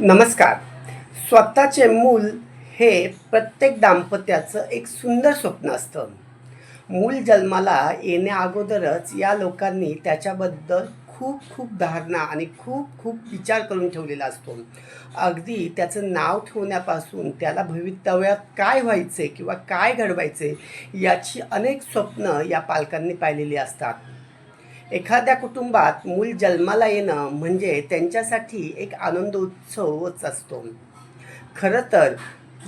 नमस्कार. स्वतःचे मूल हे प्रत्येक दाम्पत्याचं एक सुंदर स्वप्न असतं. मूल जन्माला येण्याअगोदरच या लोकांनी त्याच्याबद्दल खूप खूप धारणा आणि खूप खूप विचार करून ठेवलेला असतो. अगदी त्याचं नाव ठेवण्यापासून त्याला भवितव्यात काय व्हायचे किंवा काय घडवायचे याची अनेक स्वप्न या पालकांनी पाहिलेली असतात. एखाद्या कुटुंबात मूल जन्माला येणं म्हणजे त्यांच्यासाठी एक आनंद उत्सवच असतो. खरं तर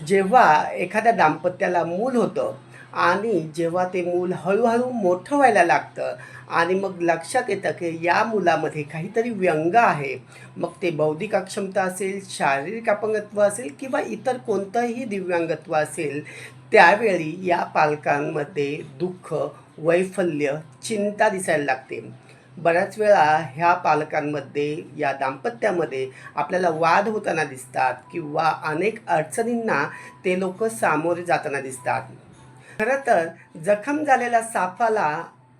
जेव्हा एखाद्या दाम्पत्याला मूल होतं आणि जेव्हा ते मूल हळूहळू मोठं व्हायला लागतं आणि मग लक्षात येतं की या मुलामध्ये काहीतरी व्यंग आहे मग ते बौद्धिक अक्षमता असेल शारीरिक अपंगत्व असेल किंवा इतर कोणतंही दिव्यांगत्व असेल त्यावेळी या पालकांमध्ये दुःख वैफल्य चिंता दिसायला लागते. बऱ्याच वेळा ह्या पालकांमध्ये या दाम्पत्यामध्ये आपल्याला वाद होताना दिसतात किंवा अनेक अडचणींना ते लोक सामोरे जाताना दिसतात. खरं तर जखम झालेल्या सापाला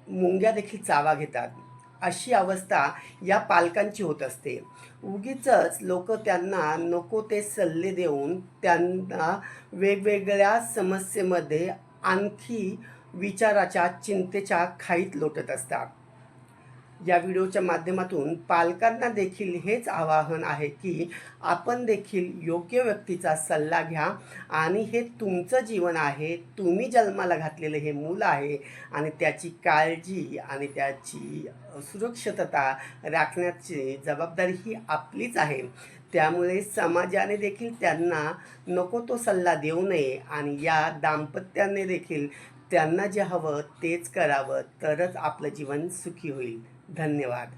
मुंग्या देखील चावा घेतात. अशी अवस्था या पालकांची होत असते. उगीच लोक त्यांना नको ते सल्ले देऊन त्यांना वेगवेगळ्या समस्येमध्ये आणखी विचाराच्या चिंतेच्या खाईत लोटत असतात. या व्हिडिओच्या माध्यमातून पालकांना देखील हेच आवाहन आहे की आपण देखील योग्य व्यक्तीचा सल्ला घ्या आणि हे तुमचं जीवन आहे तुम्ही जन्माला घातलेलं हे मूल आहे आणि त्याची काळजी आणि त्याची सुरक्षितता राखण्याची जबाबदारी ही आपलीच आहे. त्यामुळे समाजाने देखील त्यांना नको तो सल्ला देऊ नये आणि या दाम्पत्याने देखील त्यांना जे हवं तेच करावं तरच आपलं जीवन सुखी होईल. धन्यवाद.